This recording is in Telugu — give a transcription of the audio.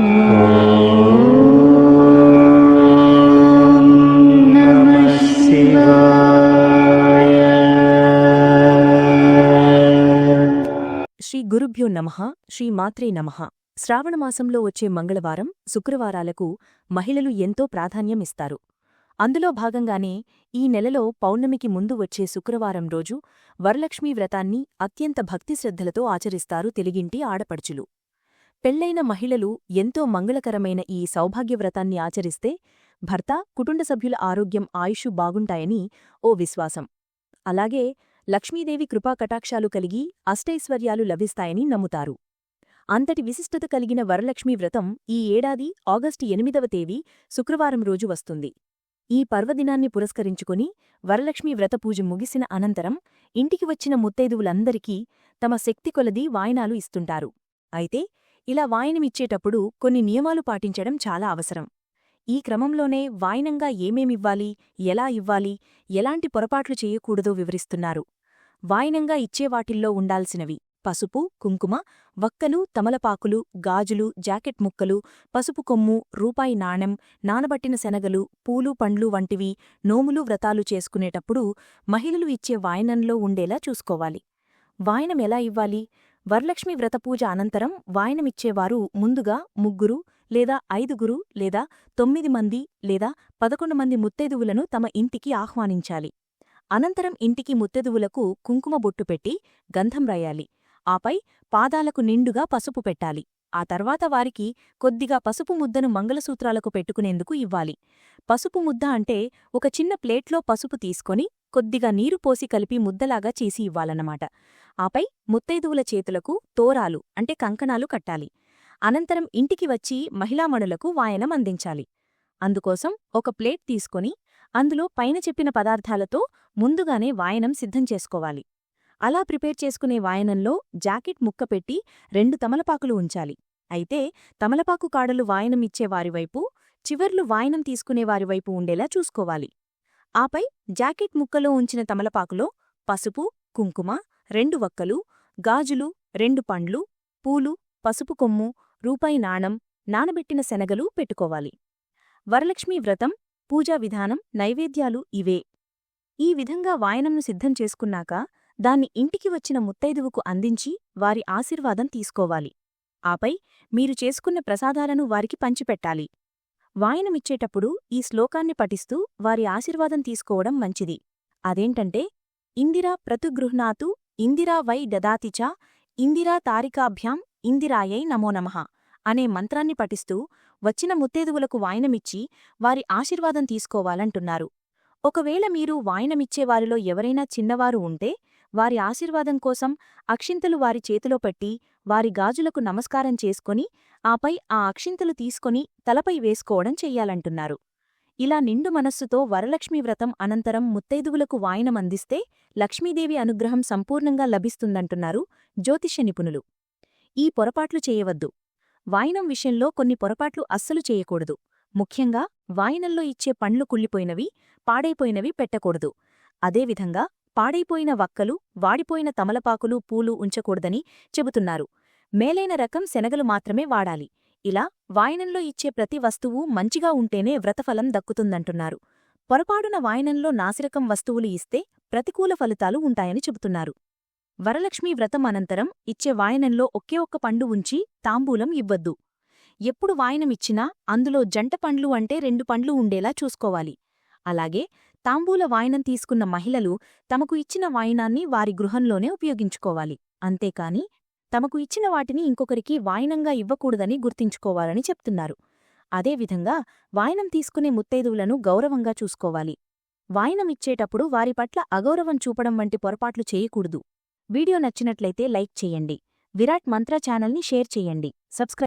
శ్రీ గురుభ్యో నమః శ్రీ మాత్రే నమః. శ్రావణమాసంలో వచ్చే మంగళవారం శుక్రవారాలకు మహిళలు ఎంతో ప్రాధాన్యమిస్తారు అందులో భాగంగానే ఈ నెలలో పౌర్ణమికి ముందు వచ్చే శుక్రవారం రోజు వరలక్ష్మీ వ్రతాన్ని అత్యంత భక్తి శ్రద్ధలతో ఆచరిస్తారు తెలుగింటి ఆడపడుచులు. పెళ్ళైన మహిళలు ఎంతో మంగళకరమైన ఈ సౌభాగ్య వ్రతాన్ని ఆచరిస్తే భర్త కుటుంబ సభ్యుల ఆరోగ్యం ఆయుషు బాగుంటాయని ఓ విశ్వాసం. అలాగే లక్ష్మీదేవి కృపాకటాక్షాలు కలిగి అష్టైశ్వర్యాలు లభిస్తాయని నమ్ముతారు. అంతటి విశిష్టత కలిగిన వరలక్ష్మీ వ్రతం ఈ ఏడాది ఆగస్టు ఎనిమిదవ తేదీ శుక్రవారం రోజు వస్తుంది. ఈ పర్వదినాన్ని పురస్కరించుకుని వరలక్ష్మీ వ్రత పూజ ముగిసిన అనంతరం ఇంటికి వచ్చిన ముత్తైదువులందరికీ తమ శక్తి కొలది వాయనాలు ఇస్తుంటారు. అయితే ఇలా వాయనమిచ్చేటప్పుడు కొన్ని నియమాలు పాటించడం చాలా అవసరం. ఈ క్రమంలోనే వాయనంగా ఏమేమివ్వాలి ఎలా ఇవ్వాలి ఎలాంటి పొరపాట్లు చేయకూడదో వివరిస్తున్నారు. వాయనంగా ఇచ్చే వాటిల్లో ఉండాల్సినవి పసుపు కుంకుమ వక్కలు తమలపాకులు గాజులు జాకెట్ ముక్కలు పసుపు కొమ్ము రూపాయి నాణెం నానబట్టిన శనగలు పూలు పండ్లు వంటివి నోములు వ్రతాలు చేసుకునేటప్పుడు మహిళలు ఇచ్చే వాయనంలో ఉండేలా చూసుకోవాలి. వాయనం ఎలా ఇవ్వాలి? వరలక్ష్మి వ్రతపూజ అనంతరం వాయనమిచ్చేవారు ముందుగా ముగ్గురు లేదా ఐదుగురు లేదా తొమ్మిది మంది లేదా పదకొండు మంది ముత్తెదువులను తమ ఇంటికి ఆహ్వానించాలి. అనంతరం ఇంటికి ముత్తెదువులకు కుంకుమ బొట్టు పెట్టి గంధం రాయాలి. ఆపై పాదాలకు నిండుగా పసుపు పెట్టాలి. ఆ తర్వాత వారికి కొద్దిగా పసుపు ముద్దను మంగళసూత్రాలకు పెట్టుకునేందుకు ఇవ్వాలి. పసుపు ముద్ద అంటే ఒక చిన్న ప్లేట్లో పసుపు తీసుకొని కొద్దిగా నీరు పోసి కలిపి ముద్దలాగా చేసి ఇవ్వాలన్నమాట. ఆపై ముత్తైదువుల చేతులకు తోరాలు అంటే కంకణాలు కట్టాలి. అనంతరం ఇంటికి వచ్చి మహిళామణులకు వాయనం అందించాలి. అందుకోసం ఒక ప్లేట్ తీసుకొని అందులో పైన చెప్పిన పదార్థాలతో ముందుగానే వాయనం సిద్ధం చేసుకోవాలి. అలా ప్రిపేర్ చేసుకునే వాయనంలో జాకెట్ ముక్క పెట్టి రెండు తమలపాకులు ఉంచాలి. అయితే తమలపాకు కాడలు వాయనమిచ్చే వారివైపు చివర్లు వాయనం తీసుకునేవారివైపు ఉండేలా చూసుకోవాలి. ఆపై జాకెట్ ముక్కలో ఉంచిన తమలపాకులో పసుపు కుంకుమ రెండు వక్కలు గాజులు రెండు పండ్లు పూలు పసుపు కొమ్ము రూపాయి నాణం నానబెట్టిన శనగలు పెట్టుకోవాలి. వరలక్ష్మీ వ్రతం పూజా విధానం నైవేద్యాలు ఇవే. ఈ విధంగా వాయనంను సిద్ధం చేసుకున్నాక దాన్ని ఇంటికి వచ్చిన ముత్తైదువుకు అందించి వారి ఆశీర్వాదం తీసుకోవాలి. ఆపై మీరు చేసుకున్న ప్రసాదాలను వారికి పంచిపెట్టాలి. వాయనమిచ్చేటప్పుడు ఈ శ్లోకాన్ని పఠిస్తూ వారి ఆశీర్వాదం తీసుకోవడం మంచిది. అదేంటంటే ఇందిరా ప్రతుగృహ్ణాతు ఇందిరా వై దదాతిచ ఇందిరా తారికాభ్యాం ఇందిరాయై నమోనమః అనే మంత్రాన్ని పఠిస్తూ వచ్చిన ముత్తేదువులకు వాయనమిచ్చి వారి ఆశీర్వాదం తీసుకోవాలంటున్నారు. ఒకవేళ మీరు వాయనమిచ్చేవారిలో ఎవరైనా చిన్నవారు ఉంటే వారి ఆశీర్వాదం కోసం అక్షింతలు వారి చేతిలో పెట్టి వారి గాజులకు నమస్కారం చేసుకొని ఆపై ఆ అక్షింతలు తీసుకొని తలపై వేసుకోవడం చెయ్యాలంటున్నారు. ఇలా నిండు మనస్సుతో వరలక్ష్మీవ్రతం అనంతరం ముత్తైదువులకు వాయనమందిస్తే లక్ష్మీదేవి అనుగ్రహం సంపూర్ణంగా లభిస్తుందంటున్నారు జ్యోతిష్య నిపుణులు. ఈ పొరపాట్లు చేయవద్దు. వాయనం విషయంలో కొన్ని పొరపాట్లు అస్సలు చేయకూడదు. ముఖ్యంగా వాయనంలో ఇచ్చే పండ్లు కుళ్ళిపోయినవి పాడైపోయినవి పెట్టకూడదు. అదేవిధంగా పాడైపోయిన వక్కలు వాడిపోయిన తమలపాకులు పూలు ఉంచకూడదని చెబుతున్నారు. మేలైన రకం శనగలు మాత్రమే వాడాలి. ఇలా వాయనంలో ఇచ్చే ప్రతి వస్తువు మంచిగా ఉంటేనే వ్రతఫలం దక్కుతుందంటున్నారు. పొరపాటున వాయనంలో నాసిరకం వస్తువులు ఇస్తే ప్రతికూల ఫలితాలు ఉంటాయని చెబుతున్నారు. వరలక్ష్మీ వ్రతం అనంతరం ఇచ్చే వాయనంలో ఒకే ఒక్క పండు ఉంచి తాంబూలం ఇవ్వద్దు. ఎప్పుడు వాయనమిచ్చినా అందులో జంట పండ్లు అంటే రెండు పండ్లు ఉండేలా చూసుకోవాలి. అలాగే తాంబూల వాయనం తీసుకున్న మహిళలు తమకు ఇచ్చిన వాయనాన్ని వారి గృహంలోనే ఉపయోగించుకోవాలి. అంతేకాని తమకు ఇచ్చిన వాటిని ఇంకొకరికి వాయనంగా ఇవ్వకూడదని గుర్తించుకోవాలని చెప్తున్నారు. అదేవిధంగా వాయనం తీసుకునే ముత్తైదువులను గౌరవంగా చూసుకోవాలి. వాయనమిచ్చేటప్పుడు వారి పట్ల అగౌరవం చూపడం వంటి పొరపాట్లు చేయకూడదు. వీడియో నచ్చినట్లయితే లైక్ చేయండి. విరాట్ మంత్ర ఛానల్ని షేర్ చేయండి. సబ్స్క్రైబ్